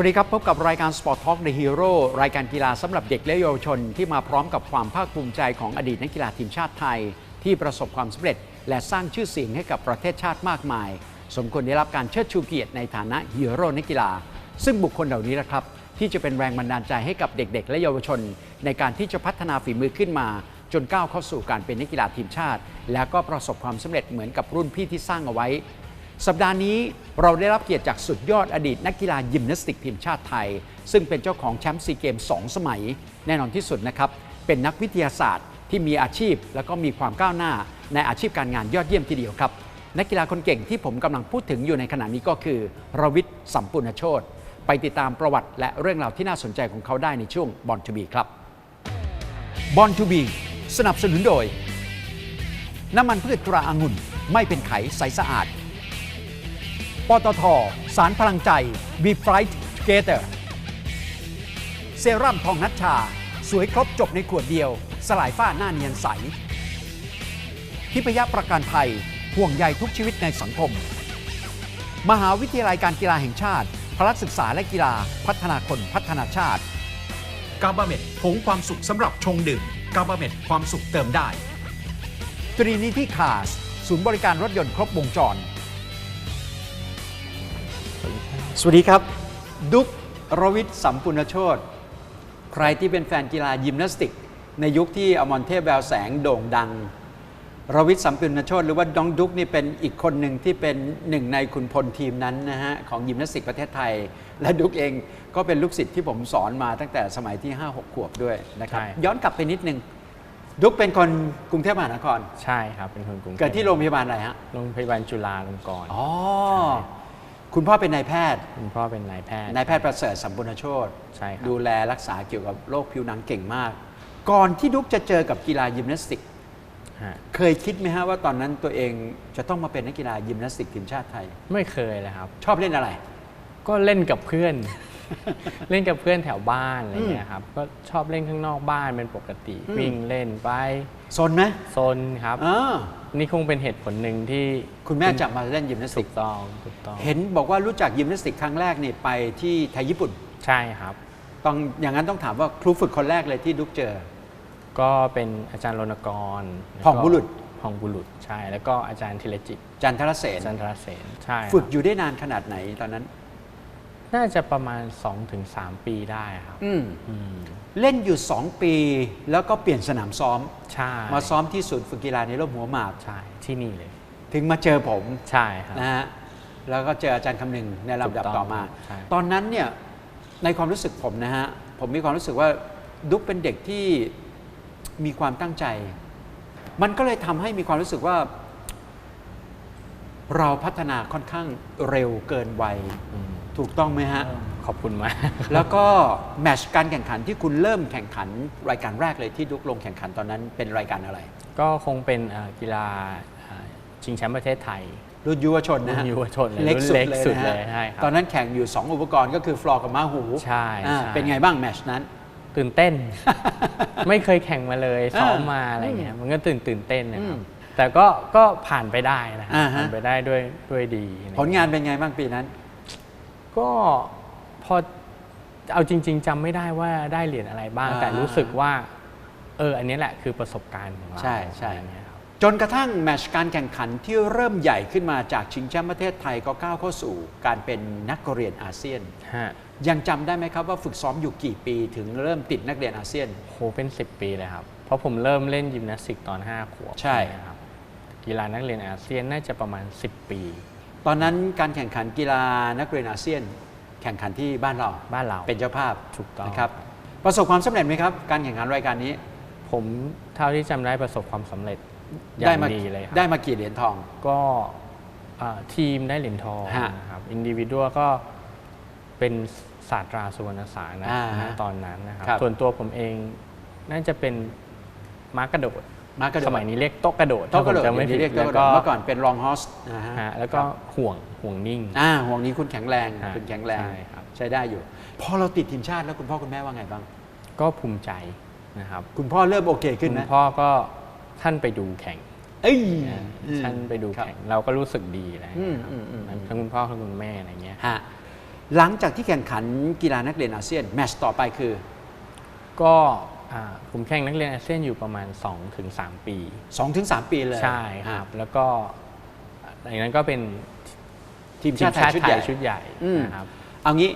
วัสดีครับ พบกับรายการ Sport Talk The Hero รายการกีฬาสำหรับเด็กและเยาวชน ที่มาพร้อมกับความภาคภูมิใจของอดีตนักกีฬาทีมชาติไทย ที่ประสบความสำเร็จ และสร้างชื่อเสียงให้กับประเทศชาติมากมาย สมควรได้รับการเชิดชูเกียรติในฐานะฮีโร่นักกีฬา ซึ่งบุคคลเหล่านี้แหละครับ ที่จะเป็นแรงบันดาลใจให้กับเด็ก ๆ และเยาวชน ในการที่จะพัฒนาฝีมือขึ้นมา จนก้าวเข้าสู่การเป็นนักกีฬาทีมชาติ แล้วก็ประสบความสำเร็จเหมือนกับรุ่นพี่ที่สร้างเอาไว้ สัปดาห์นี้เราได้รับเกียรติจากสุดยอดอดีตนักกีฬายิมนาสติกทีมชาติไทย ซึ่งเป็นเจ้าของแชมป์ซีเกม2 สมัย แน่นอนที่สุดนะครับ เป็นนักวิทยาศาสตร์ที่มีอาชีพ แล้วก็มีความก้าวหน้าในอาชีพการงานยอดเยี่ยมทีเดียวครับ นักกีฬาคนเก่งที่ผมกำลังพูดถึงอยู่ในขณะนี้ก็คือรวิทย์สัมปุณโชตไปติดตามประวัติและเรื่องราวที่น่าสนใจของเขาได้ในช่วงบอลทูบีครับบอลทูบีสนับสนุนโดย น้ำมันพืชตราอางุ่นไม่เป็นไขใสสะอาด ปตท สารพลังใจ We Fight Together เซรั่มทองนัชชา สวยครบจบในขวดเดียว สลายฝ้าหน้าเนียนใส ทิพยประกันภัยห่วงใยทุกชีวิตในสังคม มหาวิทยาลัยการกีฬาแห่งชาติ พละศึกษาและกีฬาพัฒนาคนพัฒนาชาติ กาบาเม็ดผงความสุขสำหรับชงดื่มกาบาเม็ดความสุขเติมได้ ตรีนิที่คาสศูนย์บริการรถยนต์ครบวงจร สวัสดีครับ ดุ๊กรวิทย์สัมปุณโชตใครที่เป็นแฟนกีฬายิมนาสติก ในยุคที่อมรเทพแววแสงโด่งดัง รวิทย์สัมปุณโชตหรือว่าดองดุ๊กนี่เป็นอีกคนหนึ่งที่เป็นหนึ่งในขุนพลทีมนั้นนะฮะของยิมนาสติกประเทศไทย และดุ๊กเองก็เป็นลูกศิษย์ที่ผมสอนมาตั้งแต่สมัยที่ 5-6 ขวบด้วยนะครับ ใช่ ย้อนกลับไปนิดนึง ดุ๊กเป็นคนกรุงเทพมหานคร ใช่ครับเป็นคนกรุงทพเกิดที่โรงพยาบาลอะไรฮะ โรงพยาบาลจุฬาลงกรณ์ อ๋อ คุณพ่อเป็นนายแพทย์ คุณพ่อเป็นนายแพทย์ นายแพทย์ประเสริฐสัมปุณโชตใช่ครับ ดูแลรักษาเกี่ยวกับโรคผิวหนังเก่งมาก ก่อนที่ดุ๊กจะเจอกับกีฬายิมนาสติก ฮะเคยคิดไหมฮะว่าตอนนั้นตัวเองจะต้องมาเป็นนักกีฬายิมนาสติกทีมชาติไทย ไม่เคยเลยครับ ชอบเล่นอะไร ก็เล่นกับเพื่อน เล่นกับเพื่อนแถวบ้านอะไรเงี้ยครับก็ชอบเล่นข้างนอกบ้านเป็นปกติอืมวิ่งเล่นไปสนไหมซนครับอ่านี่คงเป็นเหตุผลหนึ่งที่คุณแม่จับมาเล่นยิมนาสติถูกกต้องถูกต้องเห็นบอกว่ารู้จักยิมนาสติกครั้งแรกนี่ไปที่ไทยญี่ปุ่นใช่ครับต้องอย่างนั้นต้องถามว่าครูฝึกคนแรกเลยที่ดุ๊กเจอ ก็เป็นอาจารย์รณกรแล้วก็ผ่องบุรุษผ่องบุรุษใช่ แล้วก็อาจารย์ธีรจิตจันทรเสนจันทรเสนใช่ครับฝึกอยู่ได้นานขนาดไหนตอนนั้น น่าจะประมาณ 2-3 ปีได้ครับอืมอืมเล่นอยู่ 2 ปี แล้วก็เปลี่ยนสนามซ้อม ใช่มาซ้อมที่ศูนย์ฝึกกีฬาในร่มหัวหมาก ใช่ที่นี่เลย ถึงมาเจอผมใช่ครับ นะฮะแล้วก็เจออาจารย์คำนึงในลำดับถูกต้องต่อมา ใช่ ตอนนั้นเนี่ยในความรู้สึกผมนะฮะผมมีความรู้สึกว่าดุ๊กเป็นเด็กที่มีความตั้งใจ มันก็เลยทำให้มีความรู้สึกว่า เราพัฒนาค่อนข้างเร็วเกินวัย อืม ถูกต้องไหมฮะ ขอบคุณมาก แล้วก็แมตชการแข่งขันที่คุณเริ่มแข่งขันรายการแรกเลยที่ดุ๊กลงแข่งขันตอนนั้นเป็นรายการอะไร ก็คงเป็นเอ่อกีฬาเอ่อชิงแชมป์ประเทศไทยรุ่นยุวชนนะฮะรุ่นยุวชนเลยเล็กสุดรุ่นเล็กเลยสุดนะฮะเลยใช่ครับตอนนั้นแข่งอยู่ 2 อุปกรณ์ก็คือฟลอร์กับม้าหูใช่อ่าใช่เป็นไงบ้างแมตชนั้น ตื่นเต้น ไม่เคยแข่งมาเลยอ่าซ้อมมาอะไรเงี้ยมันก็ตื่นตื่นเต้นนะครัอืบมแต่ก็ก็ผ่านไปได้นะครับอ่าฮะผ่านไปได้ด้วยด้วยดีอะไรผลงานเป็นไงบ้างปีนั้น ก็พอเอาจริง ๆจำไม่ได้ว่าได้เหรียญอะไรบ้าง อ่า แต่รู้สึกว่า เออ อันนี้แหละคือประสบการณ์ของเราใช่ใช่อะไรเงี้ยครับ จนกระทั่งแมตชการแข่งขันที่เริ่มใหญ่ขึ้นมาจากชิงแชมป์ประเทศไทยก็ก้าวเข้าสู่การเป็นนักเรียนอาเซียน ฮะยังจำได้ไหมครับว่าฝึกซ้อมอยู่กี่ปีถึงเริ่มติดนักเรียนอาเซียน โหเป็น 10 ปีเลยครับ เพราะผมเริ่มเล่นยิมนาสติกตอน 5 ขวบใช่นะครับกีฬานักเรียนอาเซียนน่าจะประมาณ 10 ปี ตอนนั้นการแข่งขันกีฬานักเรียนอาเซียน แข่งขันที่บ้านเราบ้านเราเป็นเจ้าภาพถูกต้อง นะครับประสบความสำเร็จไหมครับ การแข่งขันรายการนี้ผมเท่าที่จำได้ประสบความสำเร็จอได้ย่างมาดีเลยครับ ได้มากี่เหรียญทอง ก็อ่าทีมได้เหรียญทองฮะนะครับอินดิวิวก็เป็นศาสตราสุวรรณสารนะอ่าฮะณตอนนั้นนะครับ ครับส่วนตัวผมเองน่าจะเป็นม้ากระโดด มากระโดดสมัยนี้เรียกโต๊ะกระโดดโต๊ะกระโดดถ้าผมจำไม่เดี๋ผิยวดเรียกโต๊ะแล้วกระโดก็ดเมื่อก่อนเป็นรองฮอสนะฮะฮะแล้วก็ห่วงห่วงนิ่งอ่าห่วงนี้คุณแข็งแรงฮะคุณแข็งแรงใช่ครับใช้ได้อยู่พอเราติดทีมชาติแล้วคุณพ่อคุณแม่ว่าไงบ้าง ก็ภูมิใจนะครับคุณพ่อเริ่มโอเคขึ้นคุนะณพ่อก็ท่านไปดูแข่งเอ้ยนะอืมท่านไปดูครับแข่งเราก็รู้สึกดีนะอืมครับอืมอืมทั้งคุณพ่อทั้งคุณแม่อะไรเงี้ยฮะหลังจากที่แข่งขันกีฬานักเรียนอาเซียนแมตช์ต่อไปคือ ก็อ่า ผมแข่งนักเรียนอาเซียนอยู่ประมาณ 2-3 ปี 2-3 ปีเลยใช่ครับ แล้วก็หลังจากนั้นก็เป็นทีมทีชามติไทชายติชุดไทใหญ่ยชุดใหญ่อืมนะครับเอางี้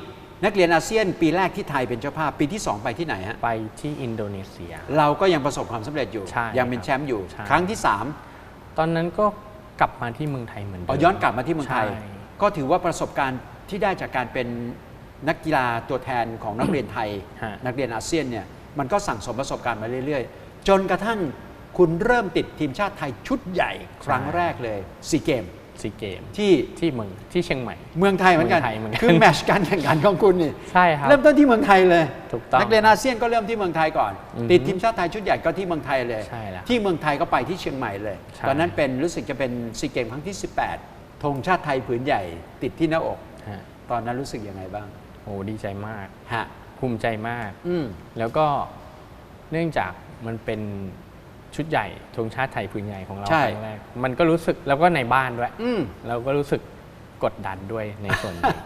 นักเรียนอาเซียนปีแรกที่ไทยเป็นเจ้าภาพปีที่ 2 ไปที่ไหนฮะไปที่อินโดนีเซีย เราก็ยังประสบความสำเร็จอยู่ใช่ยังเป็นครับแชมป์อยู่ใช่ครั้งที่ตอนนั้นก็กลับมาที่เมืองไทยเหมือน3เดิอ๋มอย้อนกลับมาที่เมืองไทยใช่ก็ถือว่าประสบการณ์ที่ได้จากการเป็นนักกีฬาตัวแทนของนักเรียนไทยฮะนักเรียนอาเซียนเนี่ย มันก็สั่งสมประสบการณ์มาเรื่อยๆ จนกระทั่งคุณเริ่มติดทีมชาติไทยชุดใหญ่ครั้งแรกเลยซีเกมซีเกมที่ที่เมืองที่เชียงใหม่ เมืองไทยเหมือนกันเมืองไทยเหมือนกันคือแมตช์การแข่งขันของคุณนี่ใช่ครับเริ่มต้นที่เมืองไทยเลยถูกต้องนักเรียนอาเซียนก็เริ่มที่เมืองไทยก่อนอือฮึติดทีมชาติไทยชุดใหญ่ก็ที่เมืองไทยเลยใช่แล้วที่เมืองไทยก็ไปที่เชียงใหม่เลยใช่ตอนนั้นเป็นรู้สึกจะเป็นซีเกมครั้งที่ 18ธงชาติไทยผืนใหญ่ ติดที่หน้าอกฮะตอนนั้นรู้สึกยังไงบ้างโอ้ดีใจมากฮะ ภูมิใจมาก อืม แล้วก็เนื่องจากมันเป็นชุดใหญ่ธงชาติไทยพื้นใหญ่ของเราใช่ ครั้งแรก มันก็รู้สึกแล้วก็ในบ้านด้วย อืม เราก็รู้สึกกดดันด้วยในส่วนนี้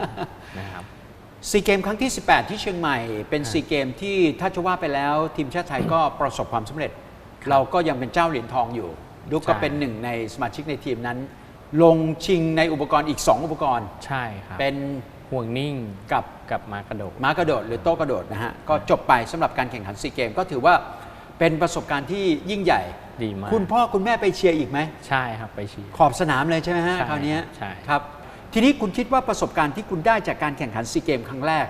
นะครับ ซีเกมครั้งที่ 18 ที่เชียงใหม่เป็นซีเกมที่ถ้าจะว่าไปแล้วทีมชาติไทยก็ประสบความสำเร็จ เราก็ยังเป็นเจ้าเหรียญทองอยู่ดุกก็ใช่ เป็นหนึ่งในสมาชิกในทีมนั้น ลงชิงในอุปกรณ์อีก 2 อุปกรณ์ ใช่ครับเป็นห่วงนิ่งกับ กับมากระโดด ม้ากระโดดหรือโต้กระโดดนะฮะก็จบไปสำหรับการแข่งขันซีเกมก็ถือว่าเป็นประสบการณ์ที่ยิ่งใหญ่ ดีมากคุณพ่อคุณแม่ไปเชียร์อีกไหม ใช่ครับไปเชียร์ ขอบสนามเลยใช่ไหมฮะใช่คราวเนี้ยใช่ ครับ ทีนี้คุณคิดว่าประสบการณ์ที่คุณได้จากการแข่งขันซีเกมครั้งแรก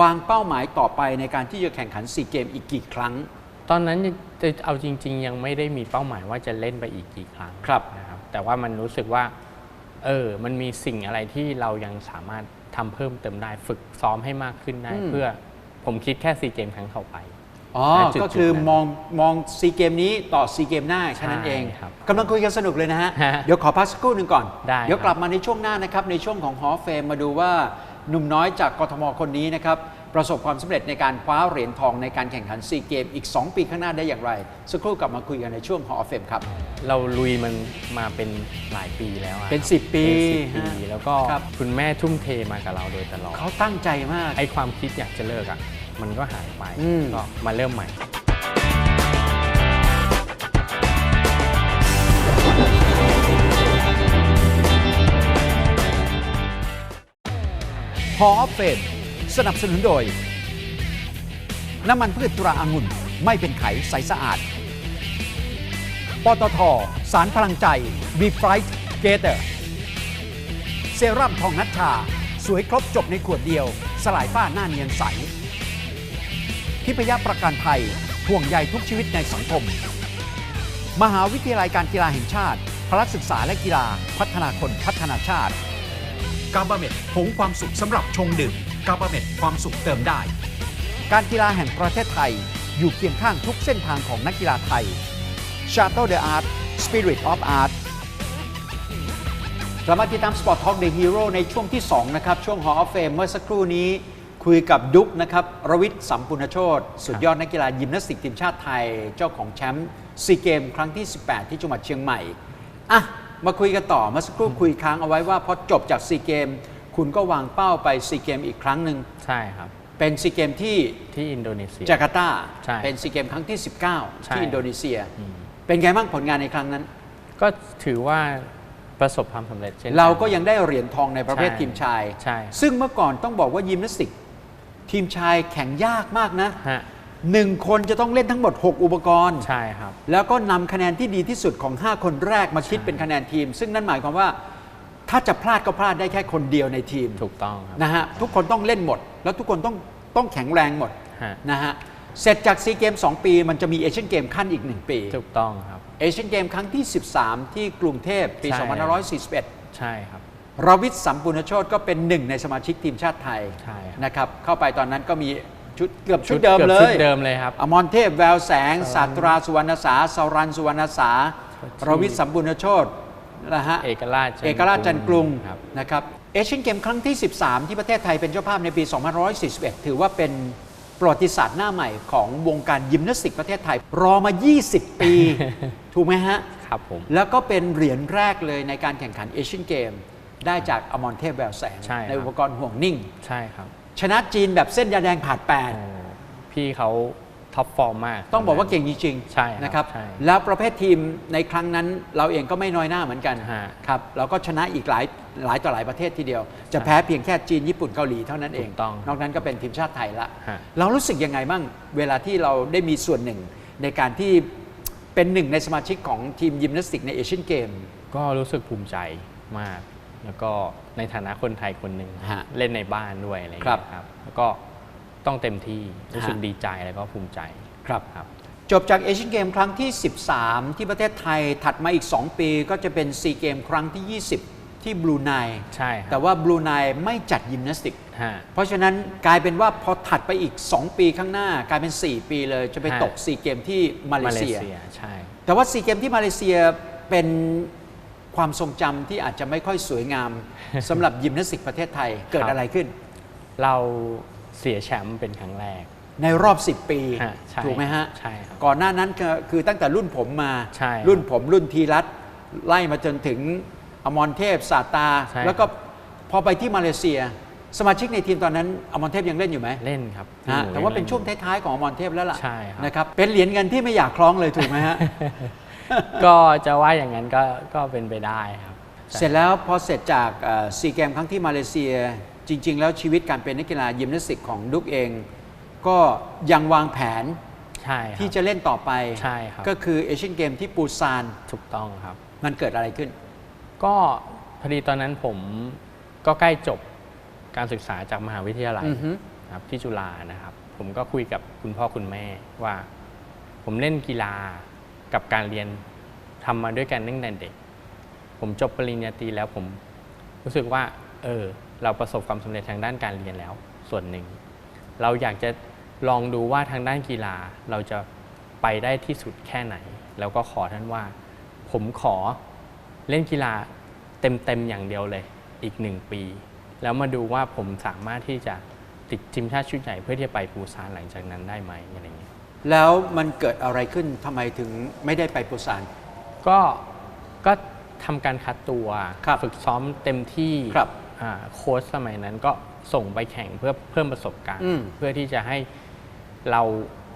วางเป้าหมายต่อไปในการที่จะแข่งขันซีเกมอีกกี่ครั้ง ตอนนั้นจะเอาจริง ๆ ยังไม่ได้มีเป้าหมายว่าจะเล่นไปอีกกี่ครั้งครับ นะครับ แต่ว่ามันรู้สึกว่า เออ มันมีสิ่งอะไรที่เรายังสามารถ ทำเพิ่มเติมได้ฝึกซ้อมให้มากขึ้นได้อืมเพื่อผมคิดแค่ซีเกมครั้งต่อไปอ๋อณจุดๆก็คือนั้นมองมองซีเกมนี้ต่อซีเกมหน้าแค่นั้นใช่เองครับกำลังคุยกันสนุกเลยนะฮะฮะ เดี๋ยวขอพักสักครู่หนึ่งก่อนได้เดี๋ยวครับกลับมาในช่วงหน้านะครับ ในช่วงของฮอเฟมมาดูว่าหนุ่มน้อยจากกทมคนนี้นะครับ ประสบความสำเร็จในการคว้าเหรียญทองในการแข่งขันซีเกมอีก 2 ปีข้างหน้าได้อย่างไร สักครู่กลับมาคุยกันในช่วงฮอเฟมครับ เราลุยมันมาเป็นหลายปีแล้วอะเป็นครับ10 ปีเป็นสิบปีฮะแล้วก็ครับคุณแม่ทุ่มเทมากับเราโดยตลอดเขาตั้งใจมากไอ้ความคิดอยากจะเลิกอะมันก็หายไปอืมก็มาเริ่มใหม่ฮอเฟม สนับสนุนโดย น้ำมันพืชตราอางุ่นไม่เป็นไขใสสะอาด ปตท สารพลังใจบีไฟท์เกเตอร์เซรั่มทองนัชชา สวยครบจบในขวดเดียว สลายฝ้าหน้าเนียนใสทิพยประกันภัยห่วงใยทุกชีวิตในสังคม มหาวิทยาลัยการกีฬาแห่งชาติ พละศึกษาและกีฬา พัฒนาคนพัฒนาชาติ กาบาเม็ดผงความสุขสำหรับชงดื่ม กาบาเม็ดความสุขเติมได้ การกีฬาแห่งประเทศไทย อยู่เคียงข้างทุกเส้นทางของนักกีฬาไทย Shuttle the Art Spirit of Art กลับมาติดตาม Sport Talk The Hero ในช่วงที่ 2 นะครับ ช่วง Hall of Fame เมื่อสักครู่นี้คุยกับดุ๊กนะครับรวิทย์สัมปุณโชตสุดยอดนักกีฬายิมนาสติกทีมชาติไทย เจ้าของแชมป์ซีเกม ครั้งที่ 18 ที่จังหวัดเชียงใหม่ อะ มาคุยกันต่อเมื่อสักครู่คุยค้างเอาไว้ว่าพอจบจากซีเกม คุณก็วางเป้าไปซีเกมอีกครั้งหนึ่งใช่ครับ เป็นซีเกมที่ที่อินโดนีเซีย จาการ์ตา ใช่เป็นซีเกมครั้งที่ 19 ใช่ ที่อินโดนีเซีย อืมเป็นไงบ้างผลงานในครั้งนั้น ก็ถือว่าประสบความสำเร็จเช่นน เราก็ยังได้เหรียญทองในประเภทใช่ทีมชาย ใช่ ซึ่งเมื่อก่อนต้องบอกว่ายิมนาสติก ทีมชายแข่งยากมากนะฮะหนึ่งคนจะต้องเล่นทั้งหมด 6 อุปกรณ์ ใช่ครับ แล้วก็นำคะแนนที่ดีที่สุดของ 5 คนแรกมาคิดเป็นคะแนนทีม ซึ่งนั่นหมายความว่า ถ้าจะพลาดก็พลาดได้แค่คนเดียวในทีมถูกต้องครับนะฮะทุกคนต้องเล่นหมด แล้วทุกคนต้องต้องแข็งแรงหมดฮะนะฮะเสร็จจากซีเกม2 ปีมันจะมีเอเชียนเกมขั้นอีก 1 ปีถูกต้องครับ เอเชียนเกมครั้งที่ 13 ที่กรุงเทพปี ใช่ 2541ใช่ครับ รวิทย์สัมปุณโชตก็เป็นหนึ่งในสมาชิกทีมชาติไทยใช่ครับ นะครับเข้าไปตอนนั้นก็มีชุดเกือบชุดเดิมกือบเลชุดยเดิมเลยครับ อมรเทพแววแสงศาสตราสุวรรณสาสารันสุวรรณสาที่รวิทย์สัมปุณโชต นะฮะเอกราชจันทร์เอกราชจันทร์กรุงครับนะครับเอเชียนเกมครั้งที่ 13 ที่ประเทศไทยเป็นเจ้าภาพในปี 2541 ถือว่าเป็นประวัติศาสตร์หน้าใหม่ของวงการยิมนาสติกประเทศไทย รอมา 20 ปี ถูกไหมฮะ ครับผม แล้วก็เป็นเหรียญแรกเลยในการแข่งขันเอเชียนเกม ได้จากอมรเทพแววแสงใช่ครับอุปกรณ์ห่วงนิ่ง ใช่ครับ ชนะจีนแบบเส้นยาแดงผ่านแปดโอ้พี่เขา ท็อปฟอร์มมาก ต้องบอกว่าเก่งจริงใช่ครับนะครับใช่แล้วประเภททีมในครั้งนั้นเราเองก็ไม่น้อยหน้าเหมือนกันฮะครับเราก็ชนะอีกหลายหลายต่อหลายประเทศทีเดียว จะแพ้เพียงแค่จีนญี่ปุ่นเกาหลีเท่านั้นเองถูกต้องนอกนั้นก็เป็นทีมชาติไทยละฮะเรารู้สึกยังไงบ้างเวลาที่เราได้มีส่วนหนึ่งในการที่เป็นหนึ่งในสมาชิกของทีมยิมนาสติกในเอเชียนเกม ก็รู้สึกภูมิใจมาก แล้วก็ในฐานะคนไทยคนหนึ่งฮะเล่นในบ้านด้วยอะไรอย่างครัเงี้บยครับแล้วก็ ต้องเต็มที่รู้สึกฮะดีใจแล้วก็ภูมิใจครับครับ จบจากเอเชียนเกมครั้งที่ 13 ที่ประเทศไทยถัดมาอีก 2 ปีก็จะเป็นซีเกมครั้งที่ 20 ที่บลูไนใช่คแต่รับว่าบลูไนไม่จัดยิมนาสติกฮะเพราะฉะนั้นกลายเป็นว่าพอถัดไปอีก 2 ปีข้างหน้ากลายเป็น 4 ปีเลยจะไปฮะตกซีเกมที่มาเลมาเลเซียเซียใช่แต่ว่าซีเกมที่มาเลเซียเป็นความทรงจำที่อาจจะไม่ค่อยสวยงามสำหรับยิมนาสติกประเทศไทยเกิดครับอะไรขึ้น เรา เสียแชมป์เป็นครั้งแรก ในรอบ 10 ปี ฮะใช่ถูกไหมฮะใช่ครับก่อนหน้านั้นก็คือตั้งแต่รุ่นผมมา ใช่ครับรุ่นผมรุ่นทีรัตน์ไล่มาจนถึงอมรเทพสาตา ใช่ แล้วก็พอไปที่มาเลเซีย สมาชิกในทีมตอนนั้นอมรเทพยังเล่นอยู่ไหมเล่นครับฮะพี่หมูแต่ว่ายังเป็นล่ ช่วงท้ายๆของอมรเทพแล้วล่ะใช่ครับ นะครับเป็นเหรียญเงินที่ไม่อยากคล้องเลยถูกไหมฮะ ก็จะว่าอย่างนั้นก็ก็เป็นไปได้ครับใช่เสร็จแล้วพอเสร็จจากซีเกมครั้งที่มาเลเซีย จริง ๆ แล้วชีวิตการเป็นนักกีฬายิมนาสติกของดุกเอง ก็ยังวางแผนใช่ครับที่จะเล่นต่อไป ใช่ครับก็คือเอเชียนเกมที่ปูซานถูกต้องครับ มันเกิดอะไรขึ้น ก็พอดีตอนนั้นผมก็ใกล้จบการศึกษาจากมหาวิทยาลัยอือฮึ ครับที่จุฬานะครับ ผมก็คุยกับคุณพ่อคุณแม่ว่า ผมเล่นกีฬากับการเรียนทำมาด้วยกันตั้งแต่เด็ก ผมจบปริญญาตรีแล้วผมรู้สึกว่า เออเราประสบความสำเร็จทางด้านการเรียนแล้ว ส่วนหนึ่ง เราอยากจะลองดูว่าทางด้านกีฬาเราจะไปได้ที่สุดแค่ไหน แล้วก็ขอท่านว่า ผมขอเล่นกีฬาเต็มๆอย่างเดียวเลยอีกหนึ่งปี แล้วมาดูว่าผมสามารถที่จะติดทีมชาติชุดใหญ่เพื่อที่จะไปปูซานหลังจากนั้นได้ไหมอะไรอย่างเงี้ยแล้วมันเกิดอะไรขึ้นทำไมถึงไม่ได้ไปปูซานก็ก็ทำการคัดตัวครับฝึกซ้อมเต็มที่ครับอ่า โค้ชสมัยนั้นก็ส่งไปแข่งเพื่อเพิ่มประสบการณ์อืมเพื่อที่จะให้เรา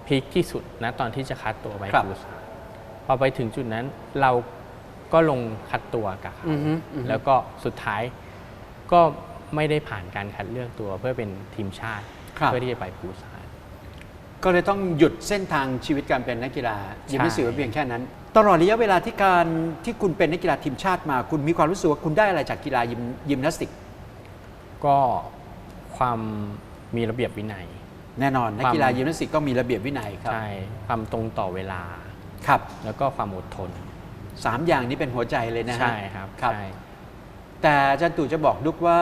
พีคที่สุดนะตอนที่จะคัดตัวไปครับปูซานพอไปถึงจุดนั้นเราก็ลงคัดตัวกับเขาอือฮึอือฮึแล้วก็สุดท้ายก็ไม่ได้ผ่านการคัดเลือกตัวเพื่อเป็นทีมชาติครับเพื่อที่จะไปปูซานก็เลยต้องหยุดเส้นทางชีวิตการเป็นนักกีฬาใช่ยิมนาสติกไว้เพียงแค่นั้น ตลอดระยะเวลาที่การที่คุณเป็นนักกีฬาทีมชาติมา คุณมีความรู้สึกว่าคุณได้อะไรจากกีฬายิมยิมนาสติก ก็ความมีระเบียบวินัย แน่นอนนักความกีฬายิมนาสติกก็มีระเบียบวินัยครับใช่ความตรงต่อเวลาครับ แล้วก็ความอดทนสามอย่างนี้เป็นหัวใจเลยนะฮะใช่ครับครับใช่แต่อาจารย์ตู่จะบอกดุกว่า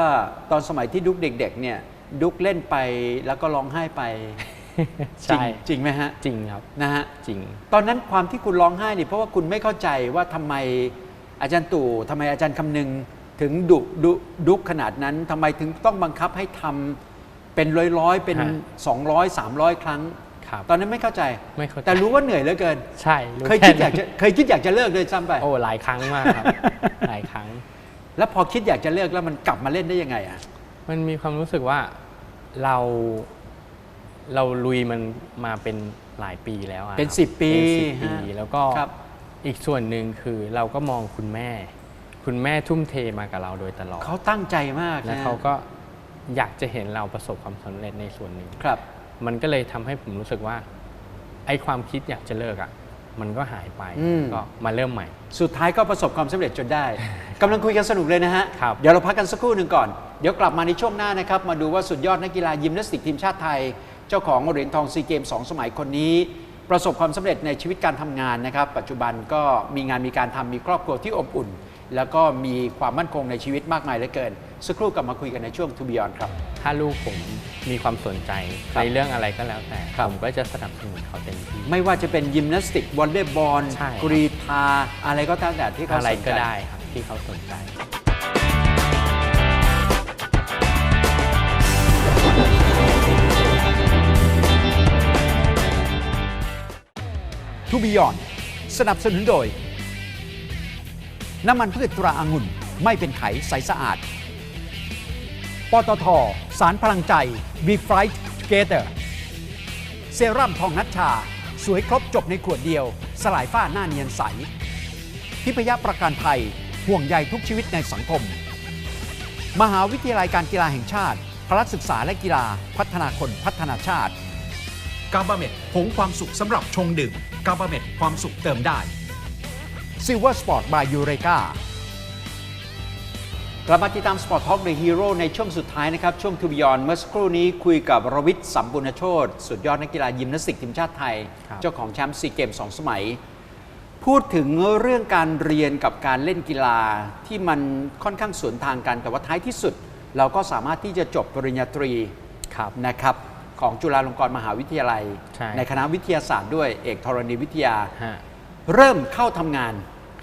ตอนสมัยที่ดุกเด็กๆเนี่ยดุกเล่นไปแล้วก็ร้องไห้ไปจริงใช่จริงไหมฮะจริงครับนะฮะจริง ตอนนั้นความที่คุณร้องไห้เนี่ยเพราะว่าคุณไม่เข้าใจว่าทำไมอาจารย์ตู่ทำไมอาจารย์คำนึง ถึงดุดุดุขนาดนั้นทำไมถึงต้องบังคับให้ทำเป็นร้อยๆเป็น ฮะ200 300 ครั้ง ครับตอนนั้นไม่เข้าใจ ไม่เข้าใจ แต่รู้ว่าเหนื่อยเหลือเกิน ใช่รู้เคยคิดแอยากจะเคยคิดอยากจะเลิกเลยซ้ำไป โอ้หลายครั้งมากครับ หลายครั้ง แล้วพอคิดอยากจะเลิกแล้วมันกลับมาเล่นได้ยังไงอะ มันมีความรู้สึกว่าเรา เราลุยมันมาเป็นหลายปีแล้วอะเป็นครับ10ปีเป็นสิบปี ฮะแล้วก็ครับ อีกส่วนหนึ่งคือเราก็มองคุณแม่ คุณแม่ทุ่มเทมากับเราโดยตลอด เขาตั้งใจมากและนะเขาก็อยากจะเห็นเราประสบความสำเร็จในส่วนหนึ่งครับ มันก็เลยทำให้ผมรู้สึกว่าไอ้ความคิดอยากจะเลิกอะมันก็หายไปอืมก็มาเริ่มใหม่ สุดท้ายก็ประสบความสำเร็จจนได้กำลังคุยกันสนุกเลยนะฮะครับเดี๋ยวเราพักกันสักครู่หนึ่งก่อน เดี๋ยวกลับมาในช่วงหน้านะครับ มาดูว่าสุดยอดนักกีฬายิมนาสติกทีมชาติไทย เจ้าของเหรียญทองซีเกม2สมัยคนนี้ ประสบความสำเร็จในชีวิตการทำงานนะครับ ปัจจุบันก็มีงานมีการทำมีครอบครัวที่อบอุ่น แล้วก็มีความมั่นคงในชีวิตมากมายเหลือเกิน สักครู่กลับมาคุยกันในช่วงทูบิออนครับ ถ้าลูกผมมีความสนใจครับในเรื่องอะไรก็แล้วแต่ครับผมก็จะสนับสนุนเขาเต็มที่ ไม่ว่าจะเป็นยิมนาสติกวอลเลย์บอลใช่ครับกรีธาอะไรก็ตามแต่ที่เขาอะไรสนใจก็ได้ครับที่เขาสนใจทูบิยอนสนับสนุนโดย น้ำมันพืชตราอางุ่นไม่เป็นไขใสสะอาด ปตท สารพลังใจ We Fight Together เซรั่มทองนัชชา สวยครบจบในขวดเดียว สลายฝ้าหน้าเนียนใส ทิพยประกันภัยห่วงใยทุกชีวิตในสังคม มหาวิทยาลัยการกีฬาแห่งชาติ พละศึกษาและกีฬาพัฒนาคนพัฒนาชาติ กาบาเมดผงความสุขสำหรับชงดื่มกาบาเมดความสุขเติมได้ Silver Sport by Eureka กลับมาติดตาม Sport Talk The Hero ในช่วงสุดท้ายนะครับ ช่วงทูบิยอนเมื่อสักครู่นี้คุยกับรวิทย์สัมบุญโชตสุดยอดนักกีฬายิมนาสติกทีมชาติไทยครับเจ้าของแชมป์ซีเกมสองสมัย พูดถึงเรื่องการเรียนกับการเล่นกีฬาที่มันค่อนข้างสวนทางกัน แต่ว่าท้ายที่สุด เราก็สามารถที่จะจบปริญญาตรีครับนะครับของจุฬาลงกรณ์มหาวิทยาลัยใช่คณะวิทยาศาสตร์ด้วยเอกธรณีวิทยาฮะเริ่มเข้าทำงาน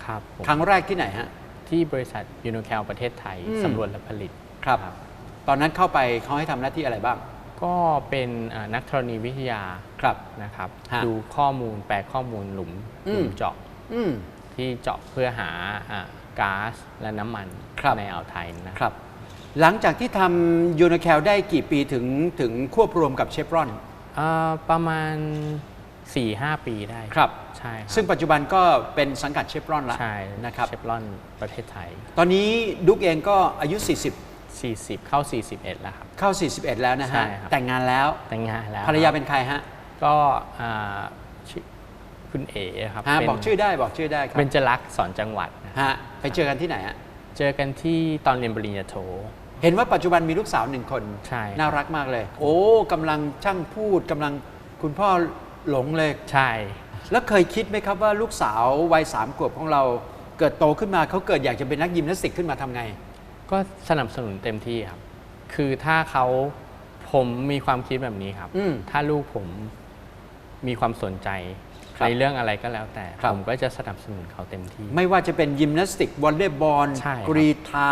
ครับผมครั้งแรกที่ไหนฮะ ที่บริษัทยูโนแคลประเทศไทยอืม สำรวจและผลิต ครับตอนนั้นเข้าไปเขาให้ทำหน้าที่อะไรบ้าง ก็เป็นอ่านักธรณีวิทยาครับ นะครับ ฮะดูข้อมูลแปลข้อมูลหลุมอืม หลุมเจาะอืม ที่เจาะเพื่อหาอ่าก๊าซและน้ำมันครับ ในอ่าวไทยนะ ครับ หลังจากที่ทำยูน c แคลได้กี่ปีถึงถึงควบรวมกับเชฟรอนอ่าประมาณ 4-5 ปีได้ครับ ใช่ครับซึ่งปัจจุบันก็เป็นสังกัดเชฟรอนแล้วใช่นะครับเชฟรอนประเทศไทย ตอนนี้ดุกเองก็อายุ 40 40 เข้า 41 แล้วครับ เข้า 41 แล้วนะใช่ฮะครับ แต่งงานแล้ว แต่งงานแล้วภรรยาคบเป็นใครฮะก็อ่าชื่อคุณเอ๋ครับฮะเป็นบอกชื่อได้บอกชื่อได้ครับเป็นจรักษ์สอนจังหวัดนะฮะไปเจอกันที่ไหนฮะ เจอกันที่ตอนเรียนปริญญาโท เห็นว่าปัจจุบันมีลูกสาวหนึ่งคน ใช่น่ารักมากเลย โอ้กำลังช่างพูดกำลังคุณพ่อ หลงเลยใช่ แล้วเคยคิดไหมครับว่าลูกสาววัยสามขวบของเราเกิดโตขึ้นมาเขาเกิดอยากจะเป็นนักยิมนาสติกขึ้นมาทำไง ก็สนับสนุนเต็มที่ครับ คือถ้าเขาผมมีความคิดแบบนี้ครับ อืมถ้าลูกผมมีความสนใจครับในเรื่องอะไรก็แล้วแต่ ครับ ผมก็จะสนับสนุนเขาเต็มที่ ไม่ว่าจะเป็นยิมนาสติกวอลเลย์บอลใช่ครับ กรีธา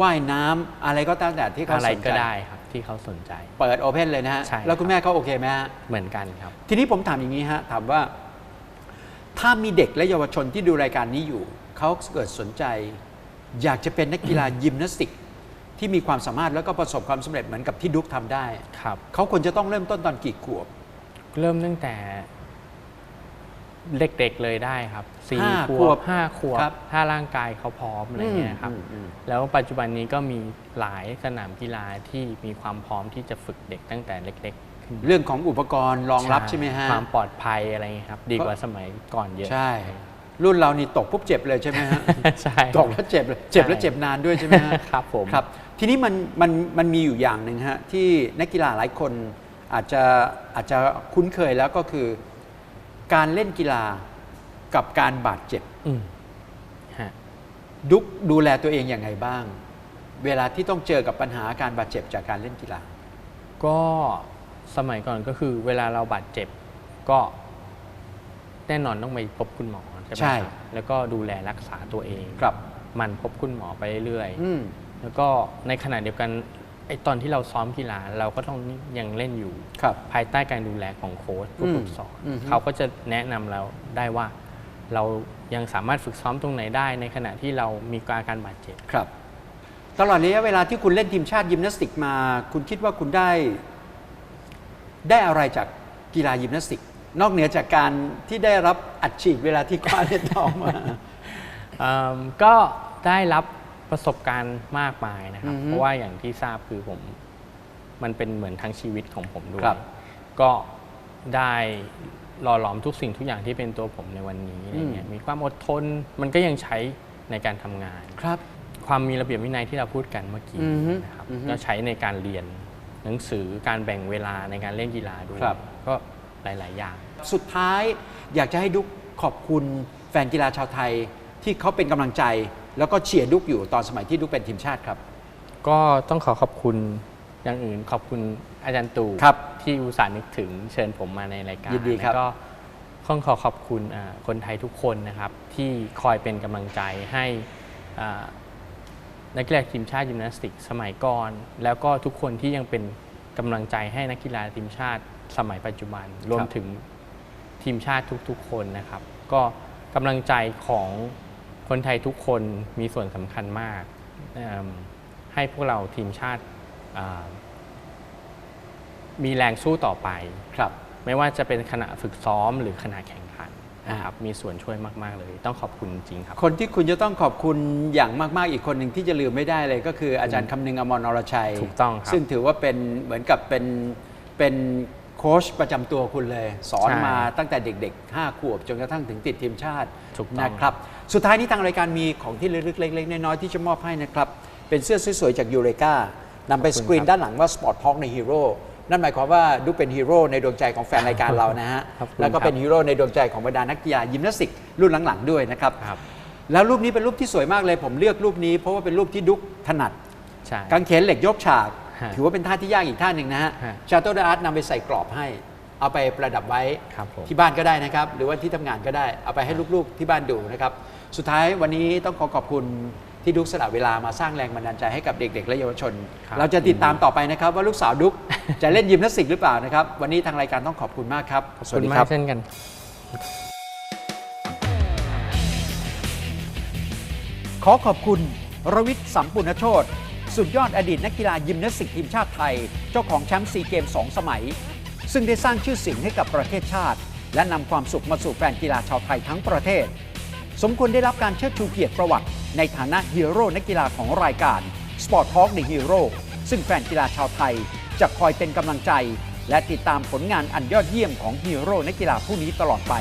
ว่ายน้ำอะไรก็ตามแต่ที่เขาอะไรสนก็ใจได้ครับ ที่เขาสนใจ เปิดโอเพนเลยนะฮะ ใช่แล้วคุณครับแม่เขาโอเคไหมฮะ เหมือนกันครับ ทีนี้ผมถามอย่างนี้ฮะ ถามว่า ถ้ามีเด็กและเยาวชนที่ดูรายการนี้อยู่ เขาเกิดสนใจ อยากจะเป็นนักกีฬายิมนาสติก ที่มีความสามารถแล้วก็ประสบความสำเร็จเหมือนกับที่ดุ๊กทำได้ ครับ เขาควรจะต้องเริ่มต้นตอนกี่ขวบ เริ่มตั้งแต่ เด็กๆเลยได้ครับสี่ห้าขขววบบห้าขวบ ครับ ถ้าร่างกายเขาพร้อมอะไรเงี้ยครับอืมอืม แล้วปัจจุบันนี้ก็มีหลายสนามกีฬาที่มีความพร้อมที่จะฝึกเด็กตั้งแต่เล็กๆขึ้น เรื่องของอุปกรณ์รองรับใช่ไหมฮะ ความปลอดภัยอะไรเงี้ยครับ ดีกว่าสมัยก่อนเยอะ ใช่ รุ่นเรานี่ตกปุ๊บเจ็บเลยใช่ไหมฮะ ใช่ ตกแล้วเจ็บเลยเจ็บแล้วเจ็บนานด้วยใช่ไหมฮะ ครับผม ครับ ทีนี้มันมันมันมีอยู่อย่างหนึ่งฮะที่นักกีฬาหลายคนอาจจะอาจจะคุ้นเคยแล้วก็คือ การเล่นกีฬากับการบาดเจ็บอืมฮะดุกดูแลตัวเองอย่างไงบ้าง เวลาที่ต้องเจอกับปัญหาการบาดเจ็บจากการเล่นกีฬา ก็สมัยก่อนก็คือ เวลาเราบาดเจ็บก็แน่นอนต้องไปพบคุณหมอใช่ไหมใช่ครับแล้วก็ดูแลรักษาตัวเองครับหมันพบคุณหมอไปเรื่อยๆอืมแล้วก็ในขณะเดียวกันไอ้ตอนที่เราซ้อมกีฬาเราก็ต้องยังเล่นอยู่ครับ ภายใต้การดูแลของโค้ชผู้อืมฝึกสอนอืม เขาก็จะแนะนำเราได้ว่า เรายังสามารถฝึกซ้อมตรงไหนได้ ในขณะที่เรามีอาการบาดเจ็บ ครับ ตลอดระยะเวลาที่คุณเล่นทีมชาติยิมนาสติกมา คุณคิดว่าคุณได้ ได้อะไรจากกีฬายิมนาสติก นอกเหนือจากการที่ได้รับอัดฉีดเวลาที่คว้าเหรียญทองมา เอิ่มก็ได้รับ ประสบการณ์มากมายนะครับอือฮึเพราะว่าอย่างที่ทราบคือผม มันเป็นเหมือนทั้งชีวิตของผมด้วยครับก็ได้หล่อหลอมทุกสิ่งทุกอย่างที่เป็นตัวผมในวันนี้อะไรเงี้ยมีความอดทนมันก็ยังใช้ในการทำงานครับ ความมีระเบียบวินัยที่เราพูดกันเมื่อกี้อือฮึนะครับอือฮึก็ใช้ในการเรียนหนังสือการแบ่งเวลาในการเล่นกีฬาด้วยครับก็หลาย ๆ อย่าง สุดท้ายอยากจะให้ดุกขอบคุณแฟนกีฬาชาวไทยที่เขาเป็นกำลังใจ แล้วก็เชียร์ดุกอยู่ตอนสมัยที่ดุกเป็นทีมชาติครับ ก็ต้องขอขอบคุณอย่างอื่นขอบคุณอาจารย์ตู่ครับที่อุตส่าห์นึกถึงเชิญผมมาในรายการยินดีครับ แล้วก็ต้องขอขอบคุณอ่าคนไทยทุกคนนะครับ ที่คอยเป็นกำลังใจให้อ่านักกีฬาทีมชาติยิมนาสติก สมัยก่อน แล้วก็ทุกคนที่ยังเป็นกำลังใจให้นักกีฬาทีมชาติสมัยปัจจุบันรวมถึงทีมชาติทุกๆ คนนะครับ ก็กำลังใจของ คนคนไทยทุกคนมีส่วนสำคัญมากเอิ่มให้พวกเราทีมชาติอ่ามีแรงสู้ต่อไปครับ ไม่ว่าจะเป็นขณะฝึกซ้อมหรือขณะแข่งขันอ่านะครับมีส่วนช่วยมาก ๆ เลย ต้องขอบคุณจริงๆครับ คนที่คุณจะต้องขอบคุณอย่างมาก ๆ อีกคนหนึ่งที่จะลืมไม่ได้เลย ก็คืออาจารย์คำนึงอมรนรชัย ถูกต้องครับ ซึ่งถือว่าเป็นเหมือนกับเป็นเป็น โค้ชประจำตัวคุณเลย สอนใช่มาตั้งแต่เด็กๆ 5 ขวบจนกระทั่งถึงติดทีมชาติถูกต้อง นะครับ สุดท้ายนี้ทางรายการมีของที่ระลึกเล็กๆ น้อยๆ ที่จะมอบให้นะครับ เป็นเสื้อสวยๆจากยูเรกานำไปสกรีนด้านหลังว่า Sport Talk ในฮีโร่นั่นหมายความว่าดูเป็นฮีโร่ในดวงใจของแฟนรายการเรานะฮะ ขอบคุณแล้วก็เป็นครับฮีโร่ในดวงใจของบรรดานักกีฬายิมนาสติกรุ่นหลังๆ ด้วยนะครับ ครับแล้วรูปนี้เป็นรูปที่สวยมากเลย ผมเลือกรูปนี้เพราะว่าเป็นรูปที่ดุกถนัด ใช่ กางเขนเหล็กยกฉากฮะ ถือว่าเป็นท่าที่ยากอีกท่าหนึ่งนะฮะฮะชาโตเดอาร์ตนำไปใส่กรอบให้ เอาไปประดับไว้ครับผมที่บ้านก็ได้นะครับ หรือว่าที่ทำงานก็ได้ เอาไปให้ลูกๆที่บ้านดูนะครับ สุดท้ายวันนี้ต้องขอขอบคุณที่ดุกสละเวลามาสร้างแรงบันดาลใจให้กับเด็ก ๆ และเยาวชนครับเราจะติดตามต่อไปนะครับ ว่าลูกสาวดุกจะเล่นยิมนาสติกหรือเปล่านะครับ วันนี้ทางรายการต้องขอบคุณมากครับขอบคุณมากเช่นกันขอขอบคุณรวิทย์สัมปุณโชต สุดยอดอดีตนักกีฬายิมนาสติกทีมชาติไทย เจ้าของแชมป์ซีเกม 2 สมัย ซึ่งได้สร้างชื่อเสียงให้กับประเทศชาติ และนำความสุขมาสู่แฟนกีฬาชาวไทยทั้งประเทศ สมควรได้รับการเชิดชูเกียรติประวัติ ในฐานะฮีโร่นักกีฬาของรายการ Sport Talk The Hero ซึ่งแฟนกีฬาชาวไทยจะคอยเป็นกำลังใจ และติดตามผลงานอันยอดเยี่ยมของฮีโร่นักกีฬาผู้นี้ตลอดไป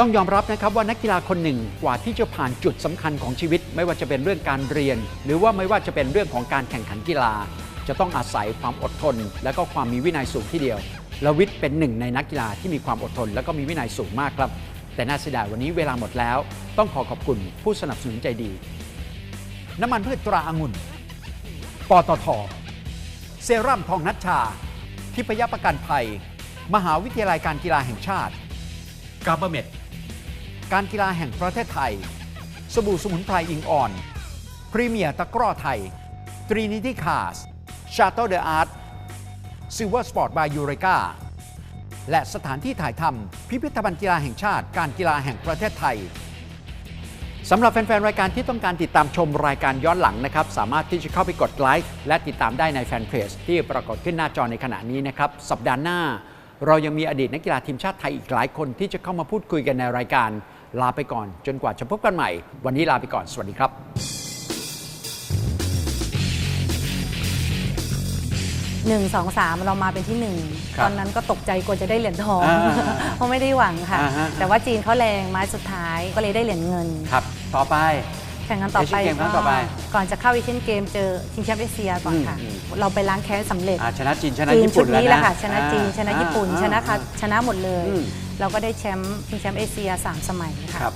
ต้องยอมรับนะครับว่านักกีฬาคนหนึ่งกว่าที่จะผ่านจุดสำคัญของชีวิต ไม่ว่าจะเป็นเรื่องการเรียน หรือว่าไม่ว่าจะเป็นเรื่องของการแข่งขันกีฬา จะต้องอาศัยความอดทน และก็ความมีวินัยสูงที่เดียวลวิทย์เป็นหนึ่งในนักกีฬาที่มีความอดทน และก็มีวินัยสูงมากครับ แต่น่าเสียดายวันนี้เวลาหมดแล้ว ต้องขอขอบคุณผู้สนับสนุนใจดี น้ำมันพืชตราองุ่นปตทเซรั่มทองนัชชา ทิพยประกันภัย มหาวิทยาลัยการกีฬาแห่งชาติกาบเมด การกีฬาแห่งประเทศไทย สบู่สมุนไพรอิงอ่อน พรีเมียร์ตะกร้อไทย ตรีนิตี้คาสชาโตเดอะอาร์ตซิลเวอร์สปอร์ตบายยูเรกาและสถานที่ถ่ายทำพิพิธภัณฑ์กีฬาแห่งชาติ การกีฬาแห่งประเทศไทยสำหรับแฟน ๆ รายการที่ต้องการติดตามชมรายการย้อนหลังนะครับ สามารถที่จะเข้าไปกดไลค์และติดตามได้ในแฟนเพจที่ปรากฏขึ้นหน้าจอในขณะนี้นะครับ สัปดาห์หน้า เรายังมีอดีตนักกีฬาทีมชาติไทยอีกหลายคนที่จะเข้ามาพูดคุยกันในรายการ ลาไปก่อน จนกว่าจะพบกันใหม่ วันนี้ลาไปก่อน สวัสดีครับหนึ่งสองสามเรามาเป็นที่หนึ่งครับตอนนั้นก็ตกใจกลัวจะได้เหรียญทองอ่าเพราะไม่ได้หวังค่ะอ่าฮะแต่ว่าจีนเขาแรงไม้สุดท้ายก็เลยได้เหรียญเงินครับ ต่อไปแข่งกันต่อไป Asian Games ครั้งต่อไปก่อนจะเข้าเอเชียนเกมเจอชิงแชมป์เอเชียก่อนค่ะอืมเราไปล้างแค้นสำเร็จอ่าชนะจีนชนะจีนญี่ชุปุ่ดนแล้วนี้แหนะละค่ะชนะจีนอ่าชนะญี่ปุ่นอ่าชนะค่ะอ่าชนะหมดเลยอืม เราก็ได้แชมป์ชิงแชมป์เอเชียสามสมัยค่ะ ครับ